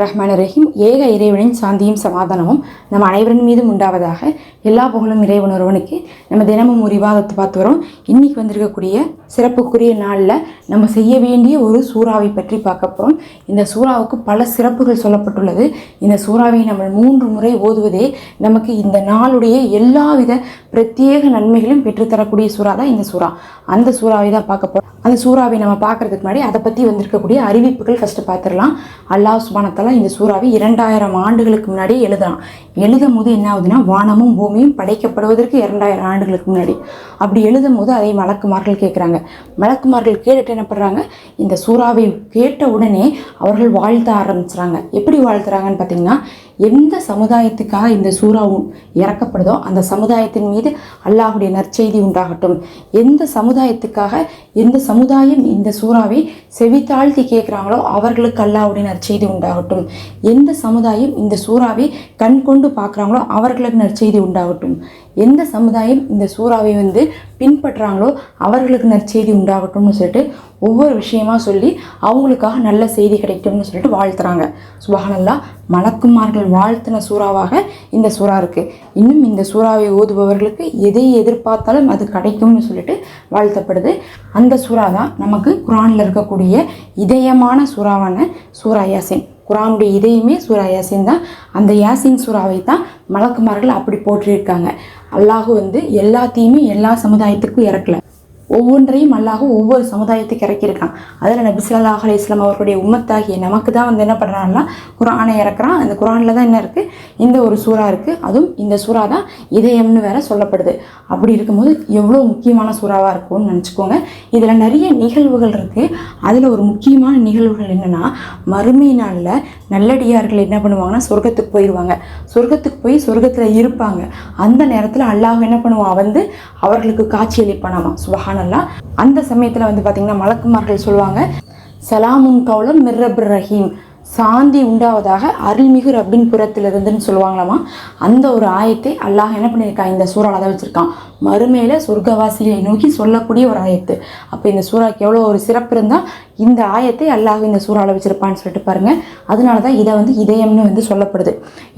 ரஹ்மான் ரஹீம் ஏக இறைவனின் சாந்தியும் சமாதானமும் நம் அனைவரின் மீதும் உண்டாவதாக எல்லா புகழும் இறைவன் ஒருவனுக்கு நம்ம தினமும் ஒரு விவாதத்தை பார்த்து வரோம். இன்றைக்கி வந்திருக்கக்கூடிய சிறப்புக்குரிய நாளில் நம்ம செய்ய வேண்டிய ஒரு சூறாவை பற்றி பார்க்க போகிறோம் இந்த சூறாவுக்கு பல சிறப்புகள் சொல்லப்பட்டுள்ளது. இந்த சூறாவை நம்ம மூன்று முறை ஓதுவதே நமக்கு இந்த நாளுடைய எல்லாவித பிரத்யேக நன்மைகளும் பெற்றுத்தரக்கூடிய சூறா தான் இந்த சூறா. அந்த சூறாவை தான் பார்க்க போகிறோம் அந்த சூறாவை நம்ம பார்க்கறதுக்கு முன்னாடி அதை பற்றி வந்திருக்கக்கூடிய அறிவிப்புகள் ஃபஸ்ட்டு பார்த்துடலாம். அல்லாஹ் சுபானத்தால் இந்த சூறாவை இரண்டாயிரம் ஆண்டுகளுக்கு முன்னாடி எழுதலாம். எழுதும் போது என்ன ஆகுதுன்னா வானமும் பூமியும் படைக்கப்படுவதற்கு இரண்டாயிரம் ஆண்டுகளுக்கு முன்னாடி. அப்படி எழுதும் போது அதை மலக்குமார்கள் கேட்குறாங்க. மலக்குமார்கள் கேட்டுட்டு என்ன பண்ணுறாங்க இந்த சூறாவை கேட்ட உடனே அவர்கள் வாழ்த்த ஆரம்பிச்சுறாங்க. எப்படி வாழ்த்துறாங்கன்னு பார்த்தீங்கன்னா எந்த சமுதாயத்துக்காக இந்த சூறாவும் இறக்கப்படுதோ அந்த சமுதாயத்தின் மீது அல்லாஹுடைய நற்செய்தி உண்டாகட்டும். எந்த சமுதாயத்துக்காக எந்த சமுதாயம் இந்த சூறாவை செவித்தாழ்த்தி கேட்குறாங்களோ அவர்களுக்கு அல்லாஹுடைய நற்செய்தி உண்டாகட்டும். எந்த சமுதாயம் இந்த சூறாவை கண் கொண்டு பார்க்குறாங்களோ அவர்களுக்கு நற்செய்தி உண்டாகட்டும். எந்த சமுதாயம் இந்த சூறாவை வந்து பின்பற்றுறாங்களோ அவர்களுக்கு நற்செய்தி உண்டாகட்டும்னு சொல்லிட்டு ஒவ்வொரு விஷயமா சொல்லி அவங்களுக்காக நல்ல செய்தி கிடைக்கும்னு சொல்லிட்டு வாழ்த்துறாங்க. சுபஹானல்லா மலக்குமார்கள் வாழ்த்தின சூறாவாக இந்த சூறா இருக்குது இன்னும் இந்த சூறாவை ஓதுபவர்களுக்கு எதை எதிர்பார்த்தாலும் அது கிடைக்கும்னு சொல்லிட்டு வாழ்த்தப்படுது. அந்த சூறா தான் நமக்கு குரானில் இருக்கக்கூடிய இதயமான சூறாவான சூறா யாசின். குரானுடைய இதயமே சூரா யாசின் தான். அந்த யாசின் சூறாவை தான் மலக்குமார்கள் அப்படி போற்றிருக்காங்க. அல்லாஹ் வந்து எல்லாத்தையுமே எல்லா சமுதாயத்துக்கும் இறக்கல. ஒவ்வொன்றையும் அல்லாஹ் ஒவ்வொரு சமுதாயத்துக்கு இறக்கியிருக்கான் அதில் நபி ஸல்லல்லாஹு அலி இஸ்லாம் அவர்களுடைய உம்மத்தாகிய நமக்கு தான் வந்து என்ன பண்ணுறான்னா குரானை இறக்குறான். அந்த குரானில் தான் என்ன இருக்குது இந்த ஒரு சூறா இருக்குது அதுவும் இந்த சூறா தான் இதயம்னு வேற சொல்லப்படுது. அப்படி இருக்கும்போது எவ்வளோ முக்கியமான சூறாவாக இருக்கும்னு நினச்சிக்கோங்க. இதில் நிறைய நிகழ்வுகள் இருக்குது அதில் ஒரு முக்கியமான நிகழ்வுகள் என்னென்னா மறுமை நாளில் நல்லடியார்கள் என்ன பண்ணுவாங்கன்னா சொர்க்கத்துக்கு போயிடுவாங்க சொர்க்கத்துக்கு போய் சொர்க்கத்தில் இருப்பாங்க. அந்த நேரத்தில் அல்லாஹ் என்ன பண்ணுவான்? வந்து அவர்களுக்கு காட்சியளிப்பானாமா அளிப்பானாமா? பண்ணலாம் அந்த சமயத்தில் வந்து பார்த்திங்கன்னா மலக்குமார்கள் சொல்லுவாங்க சலாமும் கவுலம் மிர்ரபுர் ரஹீம். சாந்தி உண்டாவதாக அருள்மிகு ரப்பின் புறத்திலிருந்துன்னு சொல்லுவாங்களாமா? அந்த ஒரு ஆயத்தை அல்லாஹ் என்ன பண்ணியிருக்கான் இந்த சூறாவில் தான் வச்சுருக்கான். மறுமையில் சொர்க்கவாசிகளை நோக்கி சொல்லக்கூடிய ஒரு ஆயத்து. அப்போ இந்த சூறாக்கு எவ்வளோ ஒரு சிறப்பு இருந்தால் இந்த ஆயத்தை அல்லாஹ் இந்த சூறாவில் வச்சுருப்பான்னு சொல்லிட்டு பாருங்கள் அதனால தான் இதை வந்து இதயம்னு வந்து சொல்லப்படுது.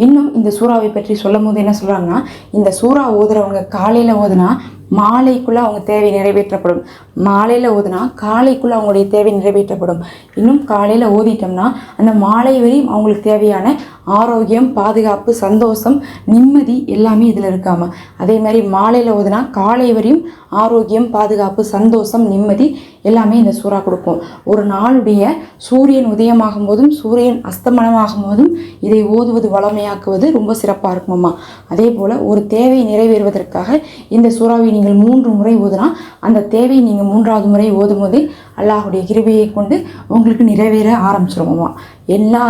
இன்னும் இந்த சூறாவை பற்றி சொல்லும் போது என்ன சொல்கிறாங்கன்னா இந்த சூறா ஓதுறவங்க காலையில் ஓதுனா மாலைக்குள்ளே அவங்க தேவை நிறைவேற்றப்படும். மாலையில் ஓதுனா காலைக்குள்ளே அவங்களுடைய தேவை நிறைவேற்றப்படும். இன்னும் காலையில் ஓதிட்டோம்னா அந்த மாலை வரையும் அவங்களுக்கு தேவையான ஆரோக்கியம் பாதுகாப்பு சந்தோஷம் நிம்மதி எல்லாமே இதில் இருக்காம. அதே மாதிரி மாலையில் ஓதுனா காலை வரையும் ஆரோக்கியம் பாதுகாப்பு சந்தோஷம் நிம்மதி எல்லாமே இந்த சூறா கொடுக்கும். ஒரு நாளுடைய சூரியன் உதயமாகும் போதும் சூரியன் அஸ்தமனமாகும் போதும் இதை ஓதுவது வளமையாக்குவது ரொம்ப சிறப்பாக இருக்குமாம்மா அதே போல் ஒரு தேவை நிறைவேறுவதற்காக இந்த சூறாவை நீங்கள் மூன்று முறை ஓதுனா அந்த தேவை நீங்கள் மூன்றாவது முறை ஓதும்போது அல்லாஹுடைய கிருபையை கொண்டு உங்களுக்கு நிறைவேற ஆரம்பிச்சிருவோமா. எல்லா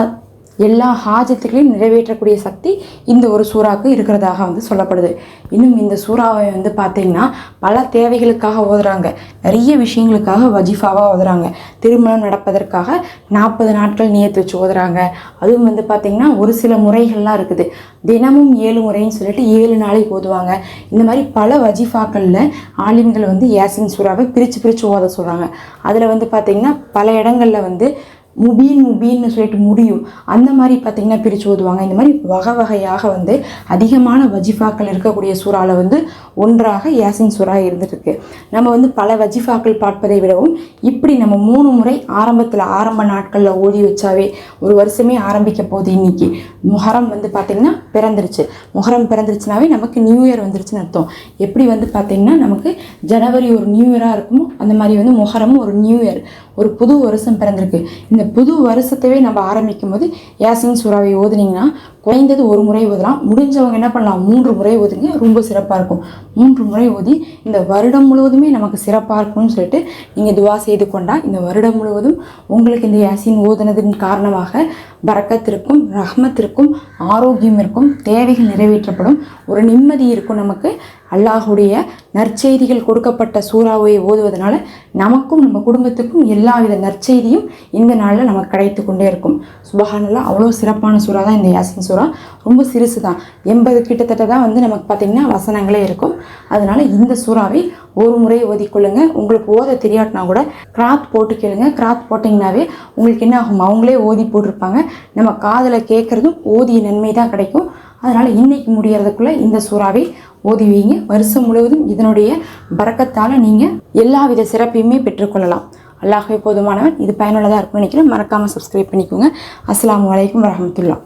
எல்லா ஹாஜத்துகளையும் நிறைவேற்றக்கூடிய சக்தி இந்த ஒரு சூறாவுக்கு இருக்கிறதாக வந்து சொல்லப்படுது. இன்னும் இந்த சூறாவை வந்து பார்த்தீங்கன்னா பல தேவைகளுக்காக ஓதுறாங்க. நிறைய விஷயங்களுக்காக வஜிஃபாவாக ஓதுறாங்க. திருமணம் நடப்பதற்காக நாற்பது நாட்கள் நியத்து வச்சு ஓதுறாங்க. அதுவும் வந்து பார்த்திங்கன்னா ஒரு சில முறைகள்லாம் இருக்குது. தினமும் ஏழு முறைன்னு சொல்லிட்டு ஏழு நாளைக்கு ஓதுவாங்க. இந்த மாதிரி பல வஜிஃபாக்களில் ஆலிம்கள் வந்து யாசின் சூறாவை பிரித்து பிரித்து ஓத சொல்கிறாங்க அதில் வந்து பார்த்திங்கன்னா பல இடங்களில் வந்து முபீன் முபீன்னு சொல்லிட்டு முடியும். அந்த மாதிரி பார்த்திங்கன்னா பிரித்து ஓதுவாங்க இந்த மாதிரி வகை வகையாக வந்து அதிகமான வஜிஃபாக்கள் இருக்கக்கூடிய சூறாவில் வந்து ஒன்றாக யாசின் சூறா இருந்துருக்கு. நம்ம வந்து பல வஜிஃபாக்கள் பார்ப்பதை விடவும் இப்படி நம்ம மூணு முறை ஆரம்பத்தில் ஆரம்ப நாட்களில் ஓடி வச்சாவே ஒரு வருஷமே ஆரம்பிக்க போகுது இன்றைக்கி முஹரம் வந்து பார்த்திங்கன்னா பிறந்துருச்சு. முஹரம் பிறந்துருச்சுனாவே நமக்கு நியூ இயர் வந்துருச்சுன்னு அர்த்தம். எப்படி வந்து பார்த்திங்கன்னா நமக்கு ஜனவரி ஒரு நியூ இயராக இருக்குமோ அந்த மாதிரி வந்து முஹரமும் ஒரு நியூ இயர். ஒரு புது வருஷம் பிறந்திருக்கு. இந்த புது வருஷத்தவே நம்ம ஆரம்பிக்கும் போது யாசின் சூறாவை ஓதுனீங்கன்னா குறைந்தது ஒரு முறை ஓதலாம். முடிஞ்சவங்க என்ன பண்ணலாம்? மூன்று முறை ஓதுங்க. ரொம்ப சிறப்பாக இருக்கும். மூன்று முறை ஓதி இந்த வருடம் முழுவதுமே நமக்கு சிறப்பாக இருக்கும்னு சொல்லிட்டு நீங்கள் துவா செய்து கொண்டால் இந்த வருடம் முழுவதும் உங்களுக்கு இந்த யாசின் ஓதுனதின் காரணமாக பரக்கத்திற்கும் ரஹ்மத்திற்கும் ஆரோக்கியம் இருக்கும் தேவைகள் நிறைவேற்றப்படும். ஒரு நிம்மதி இருக்கும் நமக்கு. அல்லாஹுடைய நற்செய்திகள் கொடுக்கப்பட்ட சூறாவை ஓதுவதனால நமக்கும் நம்ம குடும்பத்துக்கும் எல்லாவித நற்செய்தியும் இந்த நாளில் நமக்கு கிடைத்து கொண்டே இருக்கும். சுபஹானல்லா அவ்வளோ சிறப்பான சூறா தான் இந்த யாசின் சூறா. ரொம்ப சிறுசு தான் எண்பது கிட்டத்தட்ட தான் வந்து நமக்கு பார்த்திங்கன்னா வசனங்களே இருக்கும். அதனால் இந்த சூறாவை ஒரு முறை ஓதிக்கொள்ளுங்க. உங்களுக்கு ஓத தெரியாட்டினா கூட கிராத் போட்டு கேளுங்க. கிராத் போட்டிங்கனாவே உங்களுக்கு என்ன ஆகும் அவங்களே ஓதி போட்டிருப்பாங்க. நம்ம காதில் கேட்குறதும் ஓதிய நன்மை தான் கிடைக்கும். அதனால் இன்னைக்கு முடியறதுக்குள்ளே இந்த சூறாவை ஓதி வைங்க. வருஷம் முழுவதும் இதனுடைய பறக்கத்தால் நீங்கள் எல்லா வித சிறப்பையுமே பெற்றுக்கொள்ளலாம். அல்லாஹே போதுமானவன். இது பயனுள்ளதாக இருக்கும்னு நினைக்கிறேன். மறக்காமல் சப்ஸ்கிரைப் பண்ணிக்கோங்க. அஸ்லாம் வலைக்கம் வரமத்துல்லா